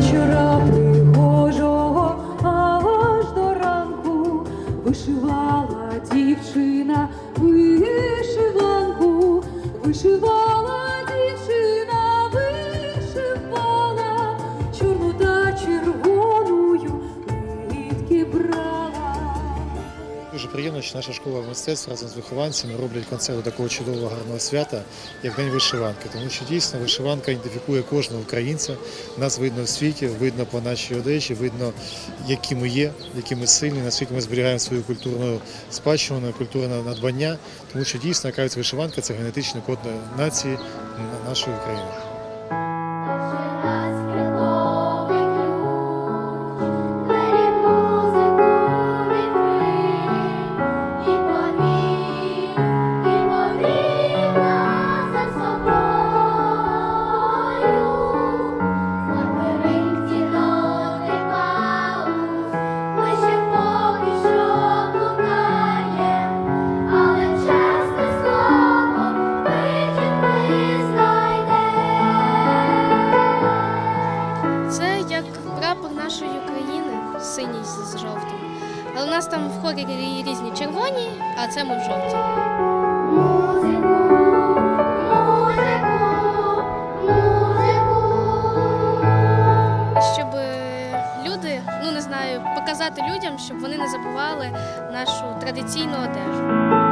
вечора пригожого, а аж до ранку вишивала дівчина, вишиванку, вишивала. Дуже приємно, що наша школа мистецтв разом з вихованцями роблять концерт до такого чудового гарного свята, як День вишиванки. Тому що дійсно вишиванка ідентифікує кожного українця. Нас видно в світі, видно по нашій одежі, видно, які ми є, які ми сильні, наскільки ми зберігаємо свою культурну спадщину, культурне надбання. Тому що дійсно кажуть, вишиванка це генетичний код нації нашої України. Синій з жовтим. Але у нас там в хорі різні червоні, а це ми в жовті. Щоб е, люди, ну не знаю, показати людям, щоб вони не забували нашу традиційну одежу.